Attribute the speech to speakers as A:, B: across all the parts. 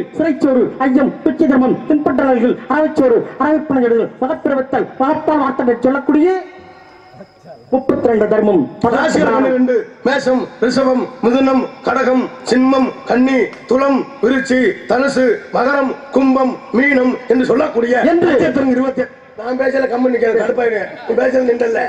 A: வாயுரை சிறைச்சோறு ஐயம் பிச்சை தர்மம் பின்பற்றல்கள் அறவைச்சோறு அறவைப்பணங்கள் மகப்பிரவத்தல் மகப்பால் வார்த்தை சொல்லக்கூடிய முப்பத்தி ரெண்டு தர்மம்
B: பன்னிரண்டு மேஷம் ரிஷபம் மிதுனம் கடகம் சிம்மம் கன்னி துலம் விருச்சி தனுசு மகரம் கும்பம் மீனம் என்று சொல்லக்கூடிய
A: என்று-
B: இருபத்தி நான் பேசல நிக்கிறேன் கடுப்பாயிரு பேசல நின்றல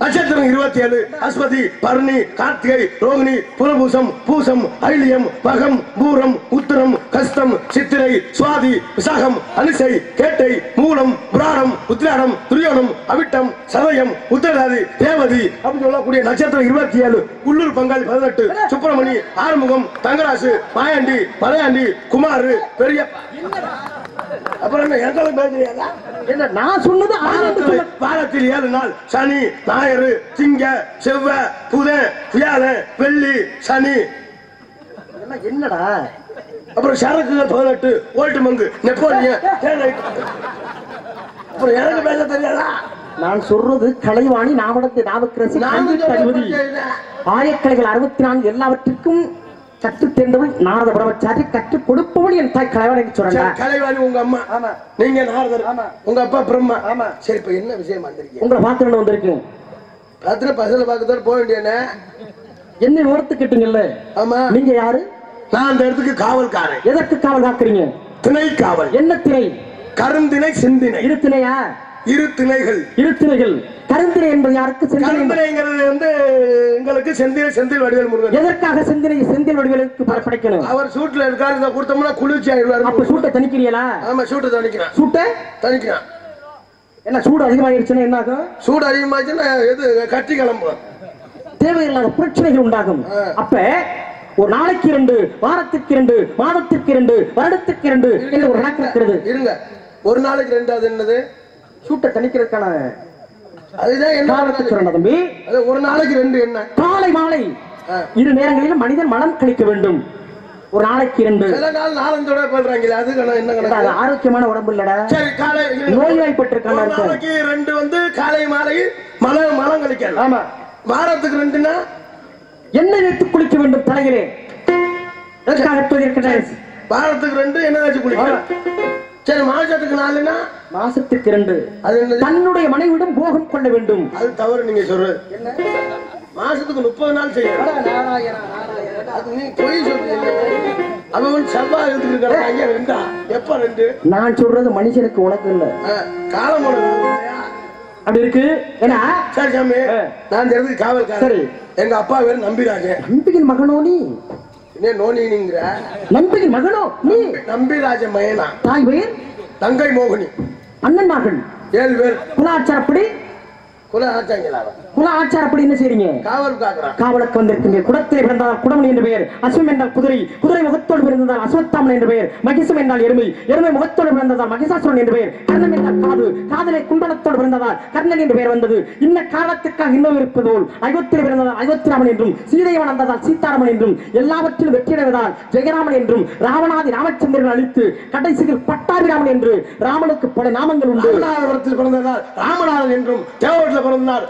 B: நட்சத்திரம் இருபத்தி ஏழு அஸ்வதி பர்ணி கார்த்திகை ரோகிணி புலபூசம் பூசம் ஐலியம் மகம் பூரம் உத்திரம் கஸ்தம் சித்திரை சுவாதி விசாகம் அனுசை கேட்டை மூலம் புராணம் உத்திராடம் துரியோணம் அவிட்டம் சதயம் உத்தரதாதி தேவதி அப்படின்னு சொல்லக்கூடிய நட்சத்திரம் இருபத்தி ஏழு உள்ளூர் பங்காளி பதினெட்டு சுப்பிரமணி ஆறுமுகம் தங்கராசு மாயாண்டி மலையாண்டி குமார் பெரிய அப்புறம் என்ன எங்களுக்கு பேசுறீங்களா
A: என்ன நான் சொன்னது
B: வாரத்தில் ஏழு நாள் சனி ஞாயிறு திங்க செவ்வ புத வியாழ வெள்ளி சனி.
A: இதெல்லாம் என்னடா?
B: அப்புறம் சரக்குகள் பதினெட்டு ஓல்ட்டு மங்கு நெப்போலியன் தேனைட். அப்புறம் எனக்கு பேச தெரியாதா?
A: நான் சொல்றது கலைவாணி நாமடத்து நாமக்கரசி. ஆயக்கலைகள் அறுபத்தி நான்கு எல்லாவற்றிற்கும் கற்றுத் தேர்ந்தவள் நாரத பிரம்மச்சாரி கற்றுக் கொடுப்பவள் என் தாய் கலைவாணி சொல்றேன்
B: கலைவாணி உங்க அம்மா.
A: ஆமா.
B: நீங்க நாரதர்.
A: ஆமா.
B: உங்க அப்பா பிரம்மா.
A: ஆமா.
B: சரி இப்ப என்ன விஷயம் வந்திருக்கீங்க
A: உங்களை பார்க்கணும் வந்திருக்கேன்
B: ராத்திரி பசல பார்க்கத்தோட போக வேண்டியன
A: என்ன விவரத்து கேட்டீங்கல்ல?
B: ஆமா.
A: நீங்க யாரு?
B: நான் அந்த இடத்துக்கு காவல்காரன்.
A: எதற்கு காவல் காக்குறீங்க?
B: திணை காவல்.
A: என்ன திணை?
B: கருந்திணை சிந்தினை
A: இரு திணையா?
B: இரு திணைகள்.
A: இரு திணைகள். கருந்திணை என்பது யாருக்கு செந்தில்
B: கருந்திணைங்கிறது வந்து எங்களுக்கு செந்தில் செந்தில் வடிவேல் முருகன்.
A: எதற்காக செந்தினை செந்தில் வடிவலுக்கு படைக்கணும்
B: அவர் சூட்ல இருக்காரு இதை கொடுத்தோம்னா குளிர்ச்சி ஆயிடுவாரு.
A: அப்ப சூட்டை தணிக்கிறீங்களா?
B: ஆமா சூட்டை தணிக்கிறான்.
A: சூட்டை?
B: தணிக்கிறான்.
A: என்ன சூடு அதிகமாயிருச்சுன்னா என்ன ஆகும்?
B: சூடு அதிகமாச்சுன்னா எது கட்டி கிளம்பும்
A: தேவையில்லாத பிரச்சனைகள் உண்டாகும். அப்ப ஒரு நாளைக்கு இரண்டு வாரத்திற்கு இரண்டு மாதத்திற்கு இரண்டு வருடத்திற்கு இரண்டு என்று ஒரு கணக்கு இருக்கிறது.
B: இருங்க. ஒரு நாளைக்கு ரெண்டாவது என்னது?
A: சூட்டை தணிக்கிறதுக்கான
B: அதுதான் என்ன
A: காரணத்தை சொல்றேன் தம்பி.
B: அது ஒரு நாளைக்கு ரெண்டு என்ன?
A: காலை மாலை. இரு நேரங்களிலும் மனிதன் மனம் கழிக்க வேண்டும். ஒரு நாளைக்கு இரண்டு.
B: சில நாள் நாலஞ்சோட பண்றாங்களே அது என்ன கணக்கு?
A: ஆரோக்கியமான உடம்பு இல்லடா
B: சரி காலை. நாளைக்கு ரெண்டு வந்து காலை மாலை மலை மலம் கழிக்கலாம்
A: ஆமா.
B: வாரத்துக்கு ரெண்டுன்னா?
A: எண்ணெய் வைத்து குளிக்க வேண்டும் தலையிலே. இருக்கிறேன்
B: வாரத்துக்கு ரெண்டு என்ன வச்சு குளிக்கலாம் சரி மாசத்துக்கு நாலுன்னா?
A: மாசத்துக்கு இரண்டு.
B: அது
A: தன்னுடைய மனைவிடம் போகம் கொள்ள வேண்டும்.
B: அது தவறு நீங்க சொல்றது மாசத்துக்கு முப்பது நாள் செய்யணும் அவன் செவ்வாய் எடுத்துட்டு இருக்காங்க ரெண்டா? எப்ப ரெண்டு?
A: நான் சொல்றது மனுஷனுக்கு உனக்கு இல்ல.
B: காலம்?
A: அப்படி இருக்கு. ஏன்னா?
B: சரி சாமி. நான் இடத்துக்கு காவல்காரன்.
A: சரி.
B: எங்க அப்பா பேரு நம்பிராஜன்.
A: நம்பியின் மகனோ நீ?
B: என்ன நோனிங்கிற
A: நம்பியின் மகனோ நீ
B: நம்பிராஜன் மயனா
A: தாய் பெயர்
B: தங்கை மோகினி
A: அண்ணன் மகள்
B: ஏழு பேர்
A: குல ஆச்சாரப்படி
B: குல
A: ஆச்சாரப்படி என்ன செய்றீங்க? காவலுக்கு வந்திருக்கின்ற குடத்திலே பிறந்தால் குடமணி என்ற பெயர். அஸ்வம் என்றால் குதிரை. குதிரை முகத்தோடு பிறந்ததால் அஸ்வத்தாமன் என்ற பெயர். மகிசம் என்றால் எருமை. எருமை முகத்தோடு பிறந்ததால் மகிஷாசுரன் என்ற பெயர். கர்ணன் என்றால் காது. காதலை குண்டலத்தோடு பிறந்ததால் கர்ணன் என்ற பெயர் வந்தது. இன்ன காலத்துக்காக இன்னும் இருப்பதோல் அயோத்தியில் பிறந்ததால் அயோத்திராமன் என்றும் சீதையவன் வந்ததால் சீதாராமன் என்றும் எல்லாவற்றிலும் வெற்றியடைவதால் ஜெயராமன் என்றும் ராவணாதி ராமச்சந்திரன் அழித்து கடைசியில் பட்டாபிராமன் என்று ராமனுக்கு பல நாமங்கள் உண்டு.
B: ராமநாதபுரத்தில் பிறந்ததால் ராமநாதன் என்றும் தேவட்டில் பிறந்தார்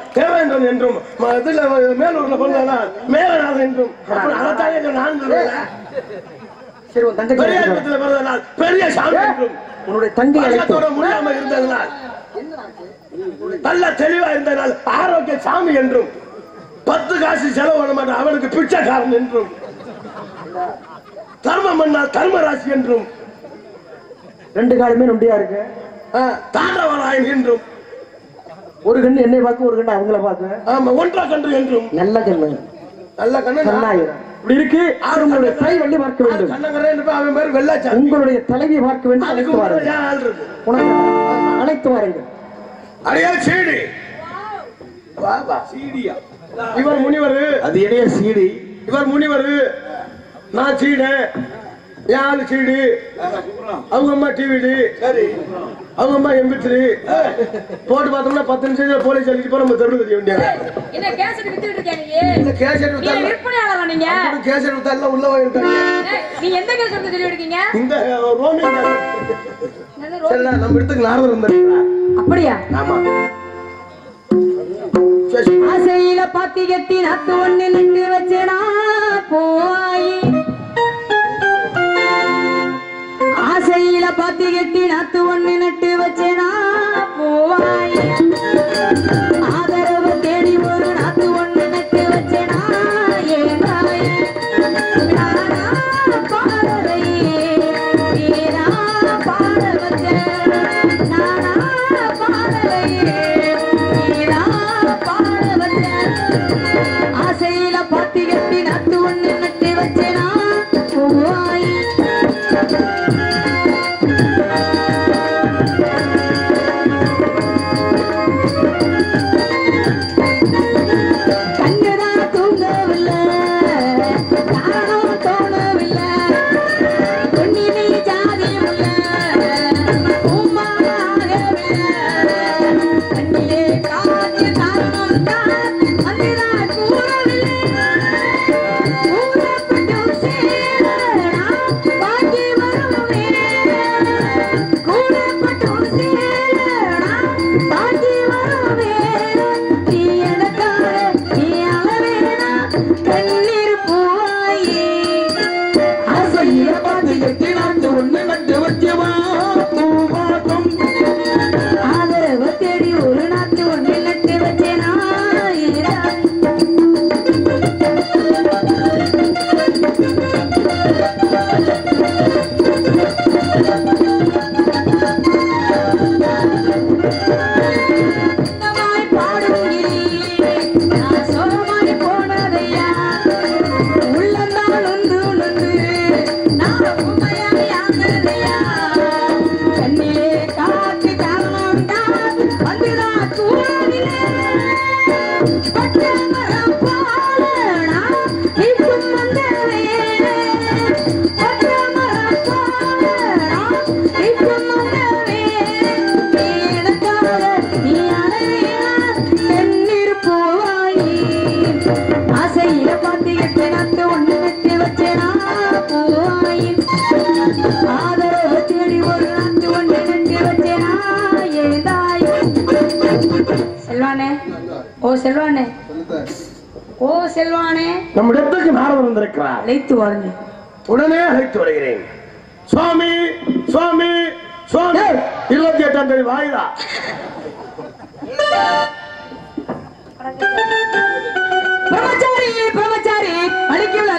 B: தேவேந்திரன் என்றும் இதுல மேலூர்ல பிறந்ததால் மேலநாதன் என்றும். இங்க நான் சொல்றேன்.
A: சரி உன் தங்கச்சி அழைத்து வா.
B: பெரியாற்றத்தில் பிறந்ததால் பெரிய சாமி என்றும்.
A: உன்னுடைய தங்கை அழைத்து
B: பழக்கத்தோட முடியாம இருந்ததனால் நல்ல தெளிவா இருந்ததனால் ஆரோக்கிய சாமி என்றும் பத்து காசு செலவு பண்ண மாட்டான் அவனுக்கு பிச்சைக்காரன் என்றும். தர்மம் பண்ணால் தர்மராசி என்றும்.
A: ரெண்டு காலுமே நொண்டியா இருக்கு.
B: தாண்டவராயன் என்றும்.
A: ஒரு கண்ணு என்னை பார்க்க ஒரு கண்ணு அவங்கள பார்க்க.
B: ஆமா ஒன்றா கன்று என்றும்.
A: நல்ல கண்ணு.
B: நல்ல கண்ணு
A: நல்லாயிரம் இப்படி இருக்கு. உங்களுடைய தாய் வள்ளி பார்க்க வேண்டும்.
B: அவன் பேர் வெள்ளாச்சாமி.
A: உங்களுடைய தலைவியை பார்க்க வேண்டும் அழைத்து வாருங்கள். உனக்கு அழைத்து வாருங்கள்.
B: அடையா சீடி. சீடியா. இவர் முனிவர்.
C: அது இடைய சீடி.
B: இவர் முனிவர். நான் சீடு ஆளு சீடி அவங்க அம்மா டிவிடி அவங்க அம்மா எம்பி த்ரீ போட்டு பார்த்தோம்னா பத்து நிமிஷத்துல போலீஸ் அடிச்சு போய் நம்ம தெருவு தெரிய வேண்டியது.
D: என்ன கேசட் வித்துட்டு இருக்கியா நீ
B: இந்த கேசட்
D: நீங்க
B: வித்தால
D: விற்பனையாளரா நீங்க?
B: கேசட் வித்தால உள்ள
D: ஏய், நீங்க எந்த கேசட் எடுத்து சொல்லி இருக்கீங்க
B: இந்த ரோமி
D: என்னது ரோ-
B: சரி நம்ம இடத்துக்கு நாரதர் வந்திருக்கா
D: அப்படியா?
B: ஆமா.
D: ஆசையில பாத்தி கட்டி நத்து ஒண்ணு நட்டு வச்சனா? கட்டி கட்டி நாத்து ஒண்ணு நட்டு வச்சேனா? செல்வானே?
B: நம்மிடத்துக்கு நாரதர் வந்திருக்கிறார்.
D: அழைத்து வாருங்க.
B: உடனே அழைத்து வருகிறேன். சுவாமி சுவாமி சுவாமி. இருபத்தி எட்டாம் தேதி வாயுதா
D: பிரம்மச்சாரி பிரம்மச்சாரி
A: அடிக்கல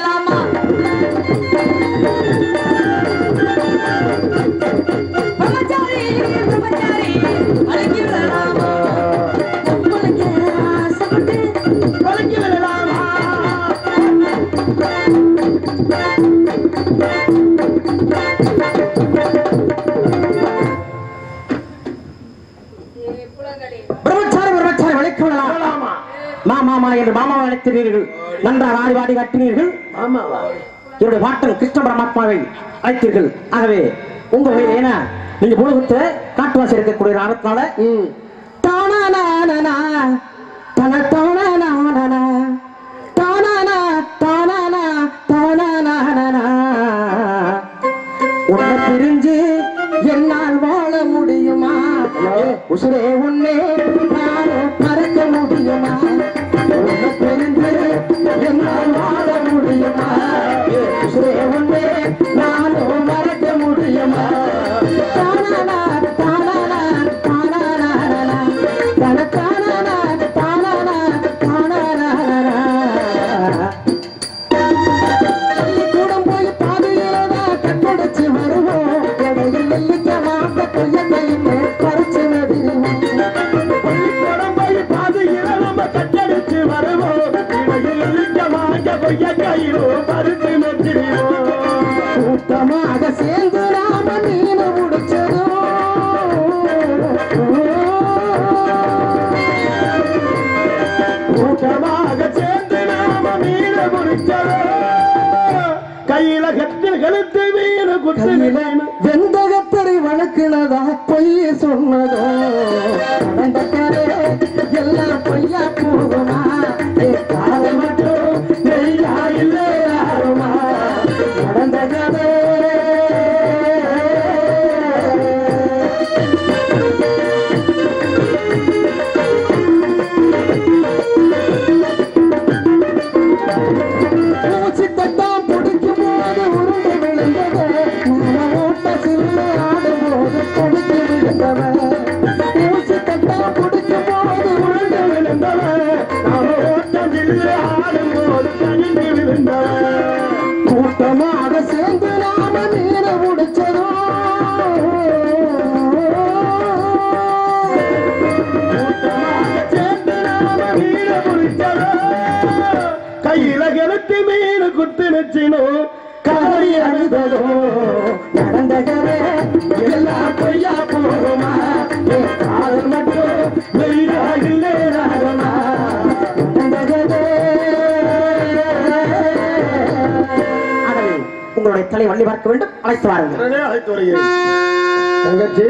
A: என்று மாமாவை அழைத்தினீர்கள் நன்றாக ஆடிவாடி காட்டினீர்கள். என்னுடைய வாட்டல் கிருஷ்ண பரமாத்மாவை அழைத்தீர்கள். ஆகவே உங்க வகையில் ஏன்னா நீங்க புலகுத்து காட்டுவாசி இருக்கக்கூடிய ஆரத்தினால பிரிஞ்சு என்னால் வாழ முடியுமா? உசுரே உன்னே நான் மறக்க முடியுமா?
D: Thank
A: you. உங்களுடைய தலை வள்ளி பார்க்க வேண்டும். அழைத்து வாருங்கள்.
D: அழைத்து வருகிறேன். தங்கச்சி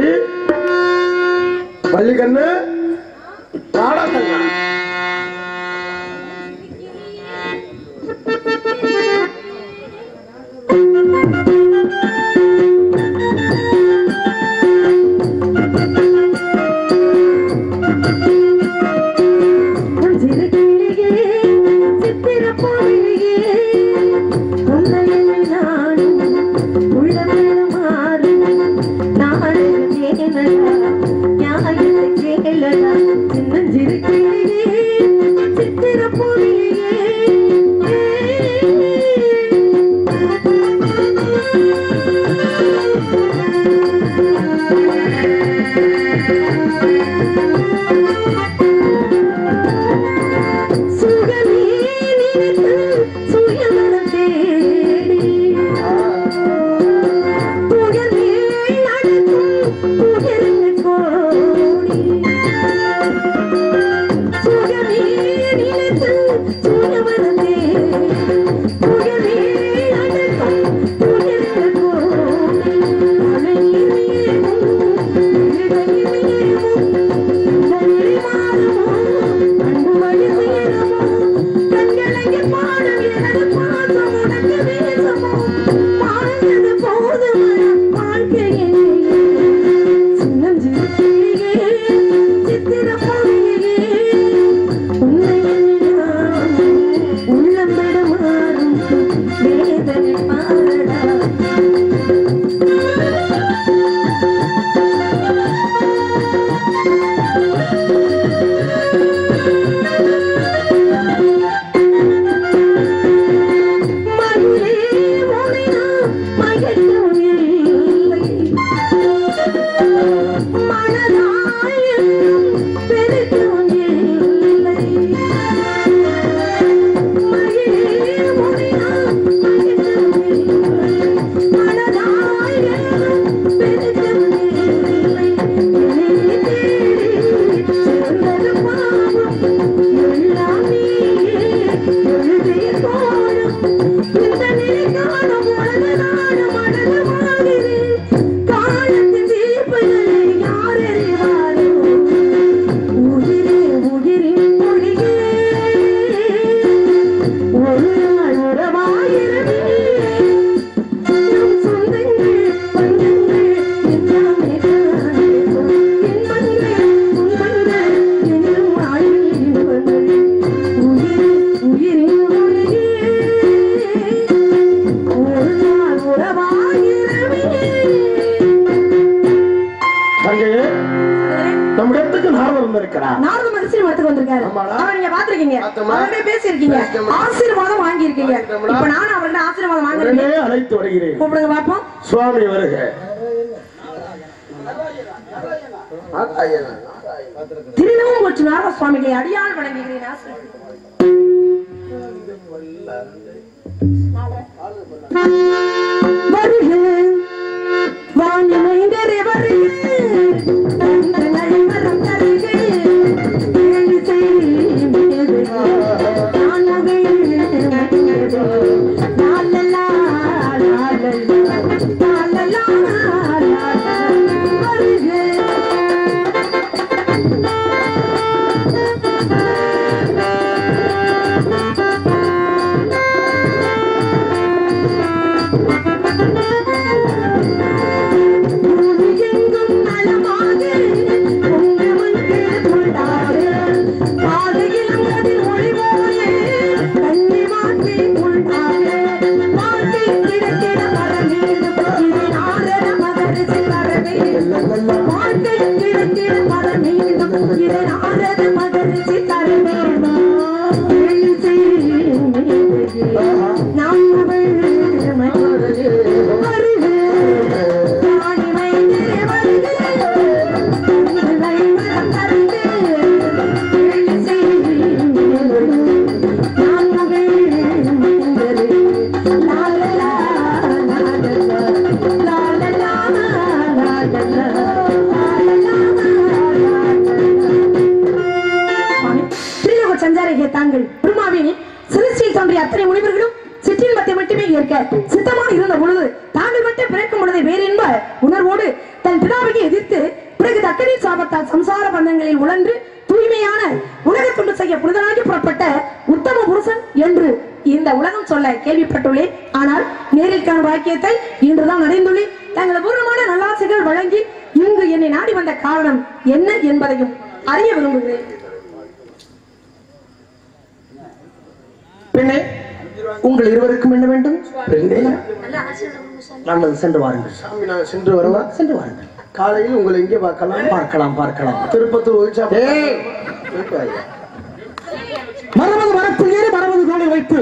D: வள்ளிக்கண்ணு வாடா தங்கம். தங்கையே நம்ம இடத்துக்கு நாரதர் வந்திருக்கிறார்
B: நாரத மனுஷன் இடத்துக்கு வந்திருக்காரு
D: ஆமாடா.
B: அவரை நீங்க பாத்திருக்கீங்க
D: பார்த்தோமா?
B: அவர்கிட்ட பேசியிருக்கீங்க
D: பேசிட்டோம்டா.
B: ஆசீர்வாதம் வாங்கியிருக்கீங்க
D: வாங்கிட்டோம்டா.
B: இப்ப நானும் அவர்கிட்ட ஆசீர்வாதம்
D: உடனே
B: வாங்குறேன்
D: அழைத்து வருகிறேன்
B: கூப்பிடுங்க பாப்போம்
D: சுவாமி வருக
B: திருநவும் மற்றும் நாரத சுவாமிகளை அடியால் வணங்குகிறேன் ஆசீர்வாதம். வருக வாணிமைந்தரே
D: புருஷன் என்று இந்த உலகம் சொல்ல கேள்விப்பட்டுள்ளேன். ஆனால் நேரில் காணும் வாக்கியத்தை இன்றுதான் அடைந்துள்ளேன். தங்கள் பூர்வமான நல்லாசைகள் வழங்கி இங்கு என்னை நாடி வந்த காரணம் என்ன என்பதையும் அறிய விரும்புகிறேன்.
A: பெண்ணே உங்கள் இருவருக்கும் என்ன வேண்டும்? நல்லது சென்று வாருங்கள்.
B: சாமி நான் சென்று வரவா
A: சென்று வாருங்கள்.
B: காலையில் உங்களை எங்கே பார்க்கலாம்.
A: பார்க்கலாம் பார்க்கலாம்.
B: திருப்பத்தூர் ஒயிட்
A: மரபது மரத்தில் ஏறி மரபது தோளில் வைத்து